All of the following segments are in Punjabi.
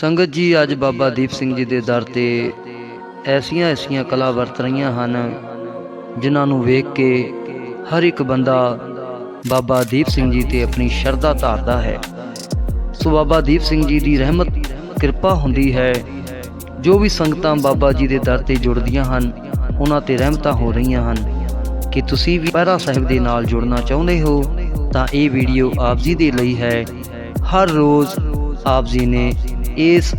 ਸੰਗਤ ਜੀ, ਅੱਜ ਬਾਬਾ ਦੀਪ ਸਿੰਘ ਜੀ ਦੇ ਦਰ ਤੇ ਐਸੀਆਂ ਐਸੀਆਂ ਕਲਾ ਵਰਤ ਰਹੀਆਂ ਹਨ, ਜਿਨ੍ਹਾਂ ਨੂੰ ਵੇਖ ਕੇ ਹਰ ਇੱਕ ਬੰਦਾ ਬਾਬਾ ਦੀਪ ਸਿੰਘ ਜੀ ਤੇ ਆਪਣੀ ਸ਼ਰਧਾ ਧਾਰਦਾ ਹੈ। ਸੋ ਬਾਬਾ ਦੀਪ ਸਿੰਘ ਜੀ ਦੀ ਰਹਿਮਤ, ਕਿਰਪਾ ਹੁੰਦੀ ਹੈ, ਜੋ ਵੀ ਸੰਗਤਾਂ ਬਾਬਾ ਜੀ ਦੇ ਦਰ ਤੇ ਜੁੜਦੀਆਂ ਹਨ, ਉਹਨਾਂ ਤੇ ਰਹਿਮਤਾਂ ਹੋ ਰਹੀਆਂ ਹਨ। ਕਿ ਤੁਸੀਂ ਵੀ ਪਹਿਰਾ ਸਾਹਿਬ ਦੇ ਨਾਲ ਜੁੜਨਾ ਚਾਹੁੰਦੇ ਹੋ, ਤਾਂ ਇਹ ਵੀਡੀਓ ਆਪ ਜੀ ਦੇ ਲਈ ਹੈ। ਹਰ ਰੋਜ਼ ਆਪ ਜੀ ਨੇ ਇਸ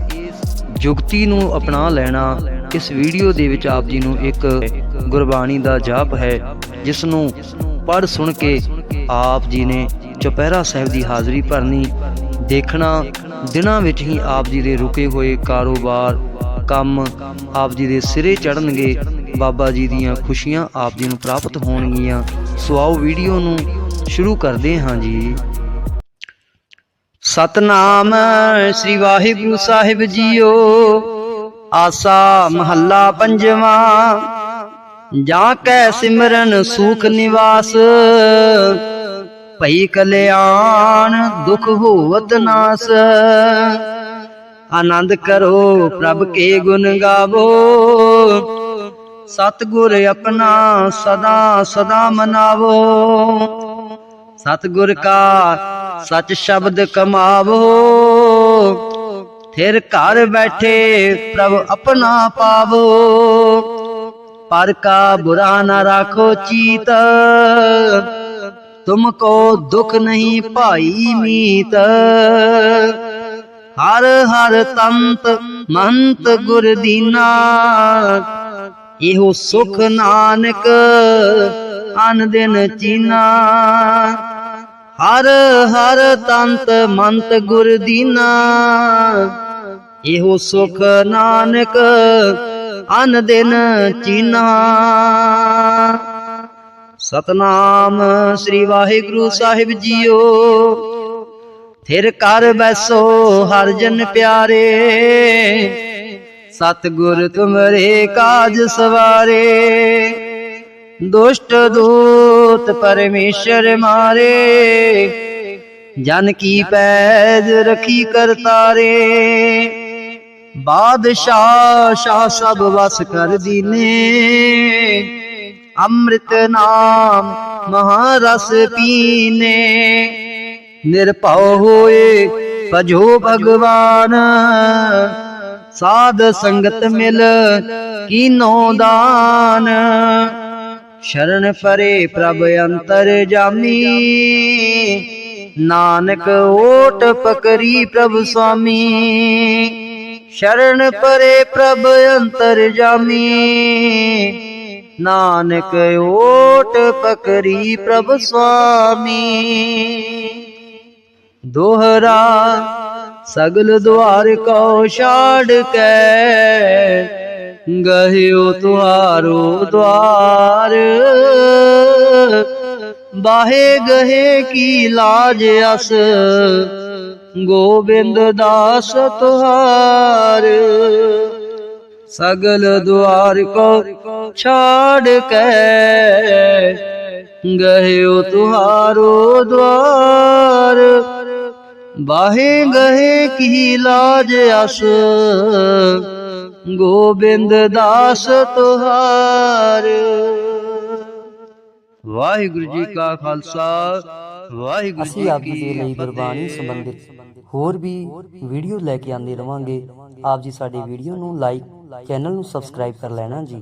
ਜੁਗਤੀ ਨੂੰ ਅਪਣਾ ਲੈਣਾ ਇਸ ਵੀਡੀਓ ਦੇ ਵਿੱਚ ਆਪ ਜੀ ਨੂੰ ਇੱਕ ਗੁਰਬਾਣੀ ਦਾ ਜਾਪ ਹੈ ਜਿਸ ਨੂੰ ਪੜ੍ਹ ਸੁਣ ਕੇ ਆਪ ਜੀ ਨੇ ਚੁਪਹਿਰਾ ਸਾਹਿਬ ਦੀ ਹਾਜ਼ਰੀ ਭਰਨੀ, ਦੇਖਣਾ, ਦਿਨਾਂ ਵਿੱਚ ਹੀ ਆਪ ਜੀ ਦੇ ਰੁਕੇ ਹੋਏ ਕਾਰੋਬਾਰ, ਕੰਮ ਆਪ ਜੀ ਦੇ ਸਿਰੇ ਚੜਨਗੇ ਬਾਬਾ ਜੀ ਦੀਆਂ ਖੁਸ਼ੀਆਂ ਆਪ ਜੀ ਨੂੰ ਪ੍ਰਾਪਤ ਹੋਣਗੀਆਂ। ਸੋ ਆਓ ਵੀਡੀਓ ਨੂੰ ਸ਼ੁਰੂ ਕਰਦੇ ਹਾਂ ਜੀ। ਸਤਨਾਮ ਸ੍ਰੀ ਵਾਹਿਗੁਰੂ ਸਾਹਿਬ ਜੀਓ। ਆਸਾ ਮਹੱਲਾ ਪੰਜਵਾਂ। ਜਾ ਕੈ ਸਿਮਰਨ ਸੁਖ ਨਿਵਾਸ, ਭਈ ਕਲਿਆਣ ਦੁਖ ਹੋਵਤ ਨਾਸ। ਆਨੰਦ ਕਰੋ ਪ੍ਰਭ ਕੇ ਗੁਣ ਗਾਵੋ। ਸਤਿਗੁਰ ਆਪਣਾ ਸਦਾ ਸਦਾ ਮਨਾਵੋ। ਸਤਿਗੁਰ ਕਾ ਸਚ ਸ਼ਬਦ ਕਮਾਵੋ। ਫਿਰ ਘਰ ਬੈਠੇ ਪ੍ਰਭ ਆਪਣਾ ਪਾਵੋ। ਪਰ ਕਾ ਬੁਰਾ ਨਾ ਰਾਖੋ ਚੀਤ। ਤੁਮਕੋ ਦੁਖ ਨਹੀਂ ਭਾਈ ਮੀਤ। ਹਰ ਹਰ ਤੰਤ ਮੰਤ ਗੁਰ ਦੀਨਾ। ਇਹੋ ਸੁਖ ਨਾਨਕ ਅਨ ਦਿਨ ਚੀਨਾ। ਹਰ ਹਰ ਤੰਤ ਮੰਤ ਗੁਰ ਦੀਨਾ। ਇਹੋ ਸੁਖ ਨਾਨਕ ਅਨ ਦਿਨ ਚੀਨਾ। ਸਤਨਾਮ ਸ੍ਰੀ ਵਾਹਿਗੁਰੂ ਸਾਹਿਬ ਜੀਓ। ਫਿਰ ਕਰ ਬੈਸੋ ਹਰ ਜਨ ਪਿਆਰੇ। ਸਤਿਗੁਰ ਤੁਮਰੇ ਕਾਜ ਸਵਾਰੇ। ਦੁਸ਼ਟ ਦੂਤ ਪਰਮੇਸ਼ਰ ਮਾਰੇ, ਜਨ ਕੀ ਪੈਜ ਰਖੀ ਕਰਤਾਰੇ। ਬਾਦਸ਼ਾਹ, ਸ਼ਾਹ ਸਭ ਵਸ ਕਰ ਦੀਨੇ। ਅੰਮ੍ਰਿਤ ਨਾਮ ਮਹਾਰਸ ਪੀਨੇ। ਨਿਰਭਉ ਹੋਏ ਭਜੋ ਭਗਵਾਨ। ਸਾਧ ਸੰਗਤ ਮਿਲ ਕੀਨੋ ਦਾਨ। ਸ਼ਰਨ ਪਰੇ ਪ੍ਰਭ ਅੰਤਰ ਜਾਮੀ। ਨਾਨਕ ਓਟ ਪਕਰੀ ਪ੍ਰਭ ਸੁਆਮੀ। ਸ਼ਰਨ ਪਰੇ ਪ੍ਰਭ ਅੰਤਰ ਜਾਮੀ। ਨਾਨਕ ਓਟ ਪਕਰੀ ਪ੍ਰਭ ਸੁਆਮੀ। ਦੋਹਰਾ ਸਗਲ ਦੁਆਰ ਕੋ ਛਾੜ ਕੇ। ਗਹਿਓ ਤੁਹਾਰੋ ਦਵਾਰ ਬਾਹੇ ਗਹੇ ਕੀ ਲਾਜ ਅਸ। ਗੋਬਿੰਦ ਦਾਸ ਤੁਹਾਰ। ਸਗਲ ਦੁਆਰ ਕੋ ਛਾੜ ਕੇ। ਗਹਿਓ ਤੁਹਾਰੋ ਦਵਾਰ ਬਾਹੇ ਗਏ ਕੀ ਲਾਜ ਅਸ। ਗੋਬਿੰਦ ਦਾਸ ਤੁਹਾਰ। ਵਾਹਿਗੁਰੂ ਜੀ ਕਾ ਖਾਲਸਾ ਵਾਹਿਗੁਰੂ ਜੀ ਆਪ ਜੀ ਦੇ ਲਈ ਗੁਰਬਾਣੀ ਸੰਬੰਧਿਤ ਹੋਰ ਵੀ ਵੀਡੀਓ ਲੈ ਕੇ ਆਉਂਦੇ ਰਵਾਂਗੇ। ਆਪ ਜੀ ਸਾਡੇ ਵੀਡੀਓ ਨੂੰ ਲਾਈਕ ਚੈਨਲ ਨੂੰ ਸਬਸਕ੍ਰਾਈਬ ਕਰ ਲੈਣਾ ਜੀ।